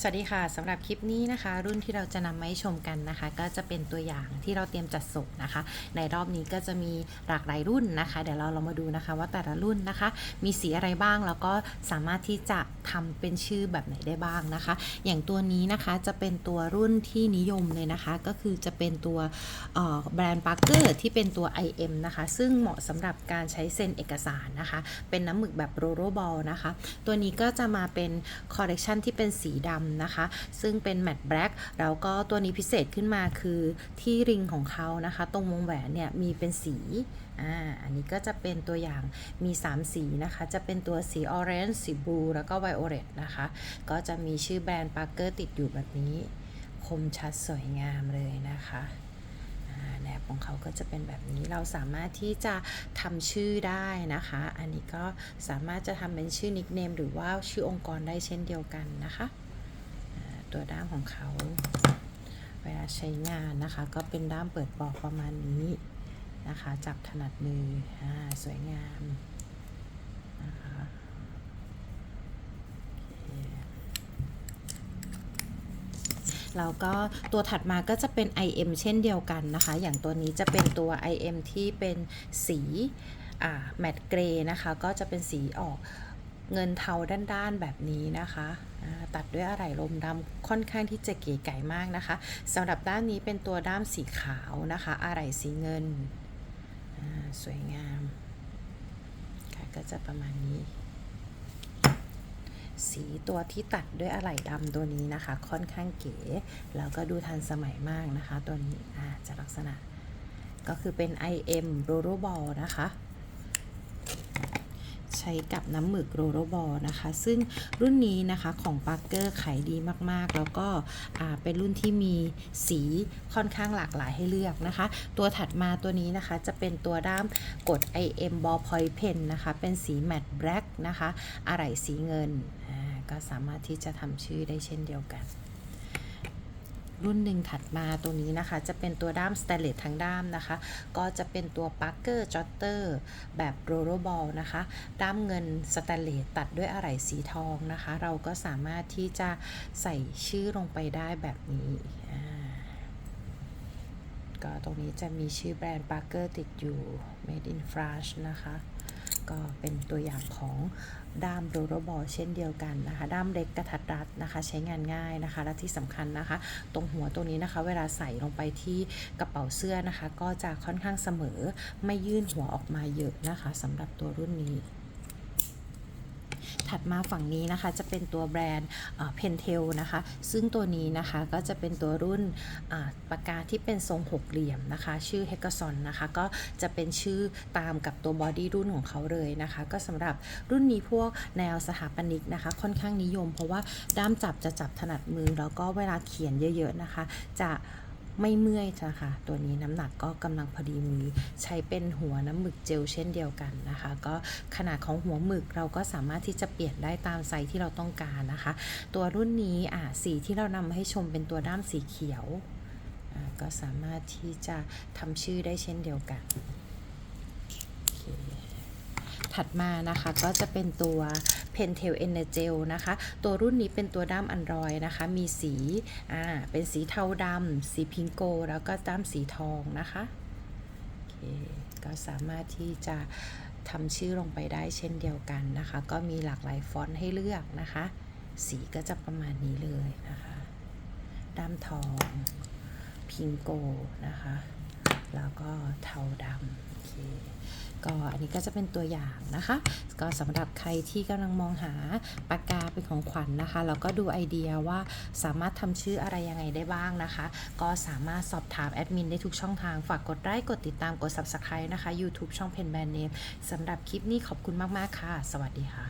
สวัสดีค่ะสำหรับคลิปนี้นะคะ รุ่นที่เราจะนำมาให้ชมกันนะคะ ก็จะเป็นตัวอย่างที่เราเตรียมจัดส่งนะคะ ในรอบนี้ก็จะมีหลากหลายรุ่นนะคะ เดี๋ยวเราเรามาดูนะคะ ว่าแต่ละรุ่นนะคะ มีสีอะไรบ้างแล้วก็สามารถที่จะทำเป็นชื่อแบบไหนได้บ้างนะคะ อย่างตัวนี้นะคะจะเป็นตัวรุ่นที่นิยมเลยนะคะ ก็คือจะเป็นตัวแบรนด์ปาร์เกอร์ที่เป็นตัว IM นะคะ ซึ่งเหมาะสำหรับการใช้เซ็นเอกสารนะคะ เป็นน้ำหมึกแบบโรโรบอลนะคะ ตัวนี้ก็จะมาเป็นคอลเลกชันที่เป็นสีดำนะคะ ซึ่งเป็นแมตต์แบล็กแล้วก็ตัวนี้พิเศษขึ้นมาคือที่ริงของเขานะคะ ตรงวงแหวนเนี่ยมีเป็นสีอ่าอันนี้ก็จะเป็นตัวอย่างมี 3 สีนะคะ จะเป็นตัวสีออเรนจ์สีบลูแล้วก็ไวโอเลตนะคะ ก็จะมีชื่อแบรนด์ปาร์เกอร์ติดอยู่แบบนี้ คมชัดสวยงามเลยนะคะแนบของเขาก็จะเป็นแบบนี้เราสามารถที่จะทำชื่อได้นะคะ อันนี้ก็สามารถจะทำเป็นชื่อนิกเนมหรือว่าชื่อองค์กรได้เช่นเดียวกันนะคะ ตัวด้ามของเขา เวลาใช้งานนะคะ ก็เป็นด้ามเปิดบอกประมาณนี้นะคะ จับถนัดมืออ่าสวยงามนะคะแล้วก็ตัวถัดมาก็จะเป็น IM เช่นเดียวกันนะคะ อย่างตัวนี้จะเป็นตัว IM ที่เป็นสีแมตต์เกรนะคะ ก็จะเป็นสีออก เงินเทาด้านๆแบบนี้นะคะตัดด้วยอะไหล่ลมดำค่อนข้างที่จะเก๋ไก๋มากนะคะสำหรับด้านนี้เป็นตัวด้ามสีขาวนะคะอะไหล่สีเงินสวยงามค่ะก็จะประมาณนี้ สีตัวที่ตัดด้วยอะไหล่ดำตัวนี้นะคะ ค่อนข้างเก๋แล้วก็ดูทันสมัยมากนะคะ ตัวนี้จะลักษณะก็คือเป็น IM r o l l e Ball นะคะ ช้กับน้ำหมึกโรโรบอลนะคะ ซึ่งรุ่นนี้นะคะของปาร์เกอร์ขายดีมากๆ แล้วก็เป็นรุ่นที่มีสีค่อนข้างหลากหลายให้เลือกนะคะ ตัวถัดมาตัวนี้นะคะจะเป็นตัวด้ามกด IM Ball Point Pen นะคะ เป็นสีแมตต์แบล็กนะคะ อะไหล่สีเงิน ก็สามารถที่จะทำชื่อได้เช่นเดียวกัน รุ่นหนึ่งถัดมาตัวนี้นะคะ จะเป็นตัวด้ามสเตนเลสทั้งด้ามนะคะ ก็จะเป็นตัวปาร์เกอร์จอตเตอร์แบบโรโรบอลนะคะ ด้ามเงินสแตนเลสตัดด้วยอะไหล่สีทองนะคะ เราก็สามารถที่จะใส่ชื่อลงไปได้แบบนี้ก็ตรงนี้จะมีชื่อแบรนด์ปาร์เกอร์ติดอยู่ made in France นะคะ ก็เป็นตัวอย่างของด้ามโรโรบอลเช่นเดียวกันนะคะ ด้ามเล็กกระทัดรัดนะคะ ใช้งานง่ายนะคะ และที่สำคัญนะคะ ตรงหัวตัวนี้นะคะ เวลาใส่ลงไปที่กระเป๋าเสื้อนะคะ ก็จะค่อนข้างเสมอไม่ยื่นหัวออกมาเยอะนะคะสำหรับตัวรุ่นนี้ ถัดมาฝั่งนี้นะคะจะเป็นตัวแบรนด์เพนเทลนะคะ ซึ่งตัวนี้นะคะก็จะเป็นตัวรุ่นปากกาที่เป็นทรงหกเหลี่ยมนะคะ ชื่อ h e x a g o n นะคะ ก็จะเป็นชื่อตามกับตัวบอดี้รุ่นของเขาเลยนะคะ ก็สำหรับรุ่นนี้พวกแนวสถาปนิกนะคะ ค่อนข้างนิยม เพราะว่าด้ามจับจะจับถนัดมือ แล้วก็เวลาเขียนเยอะ ๆนะคะ จะ ไม่เมื่อยนะคะตัวนี้น้ำหนักก็กำลังพอดีมือใช้เป็นหัวน้ำหมึกเจลเช่นเดียวกันนะคะ ก็ขนาดของหัวหมึกเราก็สามารถที่จะเปลี่ยนได้ตามไซส์ที่เราต้องการนะคะ ตัวรุ่นนี้อะสีที่เรานำมาให้ชมเป็นตัวด้ามสีเขียว ก็สามารถที่จะทำชื่อได้เช่นเดียวกันโอเค ถัดมานะคะก็จะเป็นตัว Pentel Energel นะคะ ตัวรุ่นนี้เป็นตัวด้ามอันรอยนะคะ มีสีอ่าเป็นสีเทาดำสีพิงโก แล้วก็ด้ามสีทองนะคะโอเคก็สามารถที่จะทำชื่อลงไปได้เช่นเดียวกันนะคะ ก็มีหลากหลายฟอนต์ให้เลือกนะคะ สีก็จะประมาณนี้เลยนะคะด้ามทอง พิงโกนะคะ แล้วก็เทาดำ เคก็อันนี้ก็จะเป็นตัวอย่างนะคะ ก็สำหรับใครที่กำลังมองหาปากกาเป็นของขวัญนนะคะแล้วก็ดูไอเดียว่าสามารถทำชื่ออะไรยังไงได้บ้างนะคะ ก็สามารถสอบถามแอดมินได้ทุกช่องทาง ฝากกดไลค์กดติดตามกด Subscribe นะคะ YouTube ช่องเพนแบรนด์เนมสำหรับคลิปนี้ขอบคุณมาก ๆ ค่ะ สวัสดีค่ะ